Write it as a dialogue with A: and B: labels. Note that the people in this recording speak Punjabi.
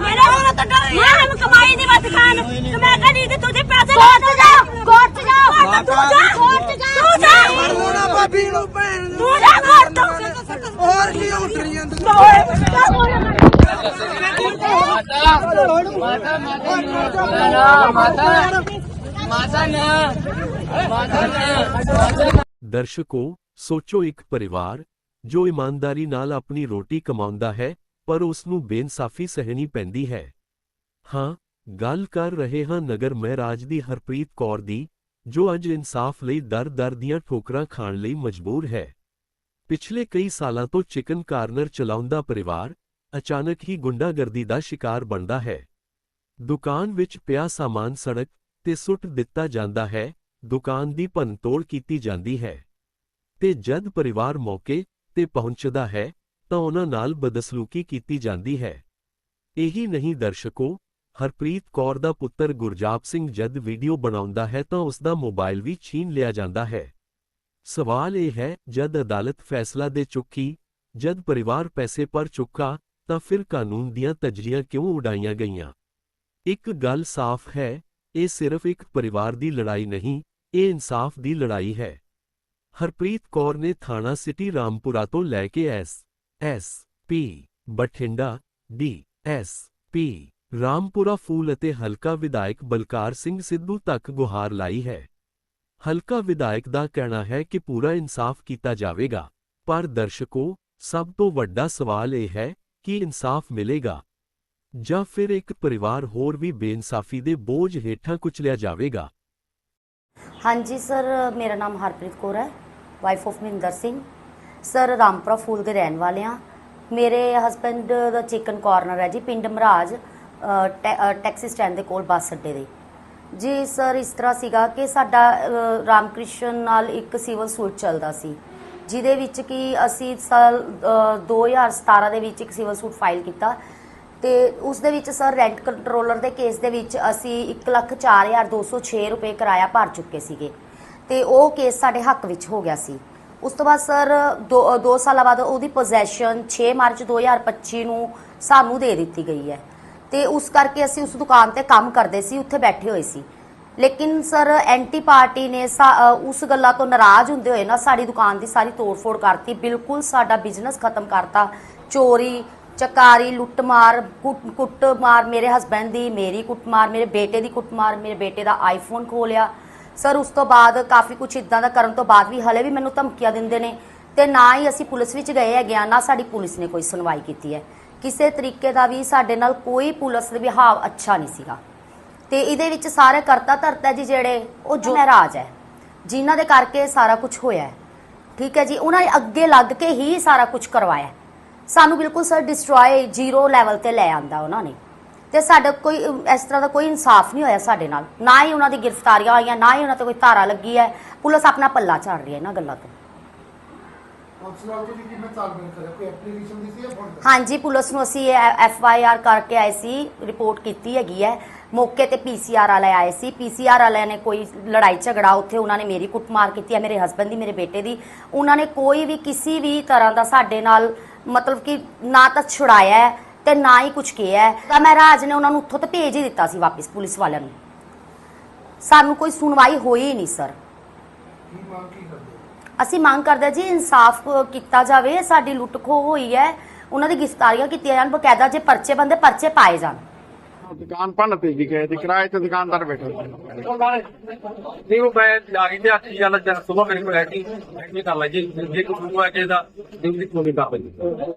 A: मेरे होना तो डर
B: ਜੋ ਇਮਾਨਦਾਰੀ ਨਾਲ ਆਪਣੀ ਰੋਟੀ ਕਮਾਉਂਦਾ ਹੈ, ਪਰ ਉਸ ਨੂੰ ਬੇਇਨਸਾਫੀ ਸਹਿਣੀ ਪੈਂਦੀ ਹੈ। ਹਾਂ, ਗੱਲ ਕਰ ਰਹੇ ਹਾਂ ਨਗਰ ਮਹਿਰਾਜ ਦੀ ਹਰਪ੍ਰੀਤ ਕੌਰ ਦੀ, ਜੋ ਅੱਜ ਇਨਸਾਫ ਲਈ ਦਰ-ਦਰ ਦੀਆਂ ਠੋਕਰਾਂ ਖਾਣ ਲਈ ਮਜਬੂਰ ਹੈ। ਪਿਛਲੇ ਕਈ ਸਾਲਾਂ ਤੋਂ ਚਿਕਨ ਕਾਰਨਰ ਚਲਾਉਂਦਾ ਪਰਿਵਾਰ, ਅਚਾਨਕ ਹੀ ਗੁੰਡਾਗਰਦੀ ਦਾ ਸ਼ਿਕਾਰ ਬਣਦਾ ਹੈ। ਦੁਕਾਨ ਵਿੱਚ ਪਿਆ ਸਾਮਾਨ ਸੜਕ ਤੇ ਸੁੱਟ ਦਿੱਤਾ ਜਾਂਦਾ ਹੈ, ਦੁਕਾਨ ਦੀ ਭੰਨਤੋੜ ਕੀਤੀ ਜਾਂਦੀ ਹੈ। ਤੇ ਜਦ ਪਰਿਵਾਰ ਮੌਕੇ ਤੇ ਪਹੁੰਚਦਾ ਹੈ, ਤਾਂ ਉਹਨਾਂ ਨਾਲ ਬਦਸਲੂਕੀ ਕੀਤੀ ਜਾਂਦੀ ਹੈ। ਇਹੀ ਨਹੀਂ ਦਰਸ਼ਕੋ, ਹਰਪ੍ਰੀਤ ਕੌਰ ਦਾ ਪੁੱਤਰ ਗੁਰਜਾਪ ਸਿੰਘ ਜਦ ਵੀਡੀਓ ਬਣਾਉਂਦਾ ਹੈ ਤਾਂ ਉਸ ਦਾ ਮੋਬਾਈਲ ਵੀ ਛੀਨ ਲਿਆ ਜਾਂਦਾ ਹੈ। ਸਵਾਲ ਇਹ ਹੈ, ਜਦ ਅਦਾਲਤ ਫੈਸਲਾ ਦੇ ਚੁੱਕੀ, ਜਦ ਪਰਿਵਾਰ ਪੈਸੇ ਪਰ ਚੁੱਕਾ, ਤਾਂ ਫਿਰ ਕਾਨੂੰਨ ਦੀਆਂ ਤਜਰੀਆਂ ਕਿਉਂ ਉਡਾਈਆਂ ਗਈਆਂ? ਇੱਕ ਗੱਲ ਸਾਫ਼ ਹੈ, ਇਹ ਸਿਰਫ ਇੱਕ ਪਰਿਵਾਰ ਦੀ ਲੜਾਈ ਨਹੀਂ, ਇਹ ਇਨਸਾਫ ਦੀ ਲੜਾਈ ਹੈ। ਹਰਪ੍ਰੀਤ ਕੌਰ ਨੇ ਥਾਣਾ ਸਿਟੀ ਰਾਮਪੁਰਾ ਤੋਂ ਲੈ ਕੇ S S, P, Bathinda, D, S, P, Rampura Phul ਅਤੇ ਹਲਕਾ ਵਿਧਾਇਕ ਬਲਕਾਰ ਸਿੰਘ ਸਿੱਧੂ ਤੱਕ ਗੁਹਾਰ ਲਾਈ ਹੈ। ਹਲਕਾ ਵਿਧਾਇਕ ਦਾ ਕਹਿਣਾ ਹੈ ਕਿ ਪੂਰਾ ਇਨਸਾਫ ਕੀਤਾ ਜਾਵੇਗਾ, ਪਰ ਦਰਸ਼ਕੋ, ਸਭ ਤੋਂ ਵੱਡਾ ਸਵਾਲ ਇਹ ਹੈ ਕਿ ਇਨਸਾਫ ਮਿਲੇਗਾ ਜਾਂ ਫਿਰ ਇੱਕ ਪਰਿਵਾਰ ਹੋਰ ਵੀ ਬੇਇਨਸਾਫੀ ਦੇ ਬੋਝ ਹੇਠਾਂ ਕੁਚਲਿਆ ਜਾਵੇਗਾ।
C: ਹਾਂਜੀ ਸਰ, ਮੇਰਾ ਨਾਮ ਹਰਪ੍ਰੀਤ ਕੌਰ ਹੈ। Wife of Mahinder Singh sir Rampura Phul ਦੇ ਰਹਿਣ ਵਾਲੇ ਆ ਮੇਰੇ ਹਸਬੰਡ ਦਾ ਚਿਕਨ ਕਾਰਨਰ ਹੈ ਜੀ ਪਿੰਡ ਮਹਾਰਾਜ ਟੈ- ਟੈਕਸੀ ਸਟੈਂਡ ਦੇ ਕੋਲ ਬੱਸ ਅੱਡੇ ਦੇ। ਜੀ ਸਰ ਇਸ ਤਰ੍ਹਾਂ ਸੀਗਾ ਕਿ ਸਾਡਾ ਰਾਮਕ੍ਰਿਸ਼ਨ ਨਾਲ ਇੱਕ ਸਿਵਲ ਸੂਟ ਚੱਲਦਾ ਸੀ ਜਿਹਦੇ ਵਿੱਚ ਕਿ ਅਸੀਂ ਸਾਲ ਅ, 2017 ਦੇ ਵਿੱਚ ਇੱਕ ਸਿਵਲ ਸੂਟ ਫਾਈਲ ਕੀਤਾ ਤੇ ਉਸ ਦੇ ਵਿੱਚ ਸਰ ਰੈਂਟ ਕੰਟਰੋਲਰ ਦੇ ਕੇਸ ਦੇ ਵਿੱਚ ਅਸੀਂ 104206 ਰੁਪਏ ਕਿਰਾਇਆ ਭਰ ਚੁੱਕੇ ਸੀਗੇ। ਤੇ ਉਹ ਕੇਸ ਸਾਡੇ ਹੱਕ ਵਿੱਚ ਹੋ ਗਿਆ ਸੀ। ਉਸ ਤੋਂ ਬਾਅਦ ਸਰ 2 ਸਾਲਾਂ ਬਾਅਦ ਉਹਦੀ ਪੋਜੈਸ਼ਨ 6 ਮਾਰਚ 2025 ਨੂੰ ਸਾਨੂੰ ਦੇ ਦਿੱਤੀ ਗਈ ਹੈ। ਤੇ ਉਸ ਕਰਕੇ ਅਸੀਂ ਉਸ ਦੁਕਾਨ ਤੇ ਕੰਮ ਕਰਦੇ ਸੀ, ਉੱਥੇ ਬੈਠੇ ਹੋਏ ਸੀ। ਲੇਕਿਨ ਸਰ ਐਂਟੀ ਪਾਰਟੀ ਨੇ ਸਾ- ਉਸ ਗੱਲਾਂ ਤੋਂ ਨਾਰਾਜ਼ ਹੁੰਦੇ ਹੋਏ ਨਾ ਸਾਡੀ ਦੁਕਾਨ ਦੀ ਸਾਰੀ ਤੋੜਫੋੜ ਕਰਤੀ। ਬਿਲਕੁਲ ਸਾਡਾ ਬਿਜ਼ਨਸ ਖਤਮ ਕਰਤਾ। ਚੋਰੀ, ਚਕਾਰੀ, ਲੁੱਟਮਾਰ ਕੁੱਟਮਾਰ ਮੇਰੇ ਹਸਬੰਡ ਦੀ, ਮੇਰੀ ਕੁੱਟਮਾਰ, ਮੇਰੇ ਬੇਟੇ ਦੀ ਕੁੱਟਮਾਰ, ਮੇਰੇ ਬੇਟੇ ਦਾ ਆਈਫੋਨ ਖੋਹ ਸਰ ਉਸ ਤੋਂ ਬਾਅਦ ਕਾਫੀ ਕੁਝ ਇਦਾਂ ਦਾ ਕਰਨ ਤੋਂ ਬਾਅਦ ਵੀ ਹਲੇ ਵੀ ਮੈਨੂੰ ਧਮਕੀਆਂ ਦਿੰਦੇ ਨੇ ਤੇ ਨਾ ਹੀ ਅਸੀਂ ਪੁਲਿਸ ਵਿੱਚ ਗਏ ਹੈਗੇ ਆ ਨਾ ਸਾਡੀ ਪੁਲਿਸ ਨੇ ਕੋਈ ਸੁਣਵਾਈ ਕੀਤੀ ਹੈ। ਕਿਸੇ ਤਰੀਕੇ ਦਾ ਵੀ ਸਾਡੇ ਨਾਲ ਕੋਈ ਪੁਲਿਸ ਦੇ ਵਿਹਾਵ ਅੱਛਾ ਨਹੀਂ ਸੀਗਾ। ਤੇ ਇਹਦੇ ਵਿੱਚ ਸਾਰੇ ਕਰਤਾ ਧਰਤਾ ਜੀ ਜਿਹੜੇ, ਉਹ ਜੋ ਮਹਾਰਾਜ ਹੈ, ਜਿਨ੍ਹਾਂ ਦੇ ਕਰਕੇ ਸਾਰਾ ਕੁਝ ਹੋਇਆ ਹੈ। ਠੀਕ ਹੈ ਜੀ, ਉਹਨਾਂ ਨੇ ਅੱਗੇ ਲੱਗ ਕੇ ਹੀ ਸਾਰਾ ਕੁਝ ਕਰਵਾਇਆ ਸਾਨੂੰ ਬਿਲਕੁਲ ਸਰ ਡਿਸਟਰੋਏ ਜ਼ੀਰੋ ਲੈਵਲ ਤੇ ਲੈ ਆਂਦਾ ਉਹਨਾਂ ਨੇ। ਤੇ ਸਾਡਾ ਕੋਈ ਇਸ ਤਰ੍ਹਾਂ ਦਾ ਕੋਈ ਇਨਸਾਫ ਨਹੀਂ ਹੋਇਆ ਸਾਡੇ ਨਾਲ। ਨਾ ਹੀ ਉਹਨਾਂ ਦੀ ਗ੍ਰਿਫਤਾਰੀਆਂ ਹੋਈਆਂ ਨਾ ਹੀ ਉਹਨਾਂ ਤੇ ਕੋਈ ਧਾਰਾ ਲੱਗੀ ਹੈ। ਪੁਲਿਸ ਆਪਣਾ ਪੱਲਾ ਝਾੜ ਰਹੀ ਹੈ ਇਹਨਾਂ ਗੱਲਾਂ ਤੋਂ। ਹਾਂਜੀ ਪੁਲਿਸ ਨੂੰ ਅਸੀਂ ਐਫ ਆਈ ਆਰ ਕਰਕੇ ਆਏ ਸੀ ਰਿਪੋਰਟ ਕੀਤੀ ਹੈਗੀ ਹੈ। ਮੌਕੇ ਤੇ ਪੀਸੀਆਰ ਵਾਲੇ ਆਏ ਸੀ। ਪੀਸੀਆਰ ਵਾਲਿਆਂ ਨੇ ਕੋਈ ਲੜਾਈ ਝਗੜਾ ਉੱਥੇ ਉਹਨਾਂ ਨੇ ਮੇਰੀ ਕੁੱਟਮਾਰ ਕੀਤੀ ਹੈ ਮੇਰੇ ਹਸਬੰਦ ਦੀ ਮੇਰੇ ਬੇਟੇ ਦੀ। ਉਹਨਾਂ ਨੇ ਕੋਈ ਵੀ ਕਿਸੇ ਵੀ ਤਰ੍ਹਾਂ ਦਾ ਸਾਡੇ ਨਾਲ ਮਤਲਬ ਕਿ ਨਾ ਤਾਂ ਛੁਡਾਇਆ ਹੈ ਤੇ ਨਾ ਹੀ ਕੁਝ ਕਿਹਾ ਹੈ। ਤਾਂ ਮਹਾਰਾਜ ਨੇ ਉਹਨਾਂ ਨੂੰ ਉੱਥੋਂ ਤੇ ਭੇਜ ਹੀ ਦਿੱਤਾ ਸੀ ਵਾਪਸ ਪੁਲਿਸ ਵਾਲਿਆਂ ਨੂੰ। ਸਾਨੂੰ ਕੋਈ ਸੁਣਵਾਈ ਹੋਈ ਨਹੀਂ ਸਰ।
D: ਕੀ ਮੰਗ ਕੀ ਕਰਦੇ ਹੋ?
C: ਅਸੀਂ ਮੰਗ ਕਰਦੇ ਜੀ ਇਨਸਾਫ ਕੀਤਾ ਜਾਵੇ ਸਾਡੀ ਲੁੱਟ ਖੋਹ ਹੋਈ ਹੈ। ਉਹਨਾਂ ਦੀ ਗ੍ਰਿਫਤਾਰੀਆਂ ਕੀਤੀਆਂ ਜਾਣ ਬਕਾਇਦਾ ਜੇ ਪਰਚੇ ਬੰਦੇ ਪਰਚੇ ਪਾਏ ਜਾਣ।
E: ਦੁਕਾਨ ਭੰਨ ਤੇ ਜੀ ਗਏ ਤੇ ਕਿਰਾਏ ਤੇ ਦੁਕਾਨਦਾਰ ਬੈਠਾ ਸੀ।
F: ਨਹੀਂ ਉਹ ਮੈਂ ਗਈ ਤੇ ਅੱਠੀ ਗੱਲ ਜਦ ਸਵੇਰ ਮੇਰੇ ਕੋਲ ਮੈਂ ਕੀ ਕਰ ਲਾ ਜੀ। ਜੇ ਕੋਈ ਸੁਣਵਾ ਕੇ ਦਾ ਦਿਨ ਦੀ ਕੋਈ ਕਰ ਲਈ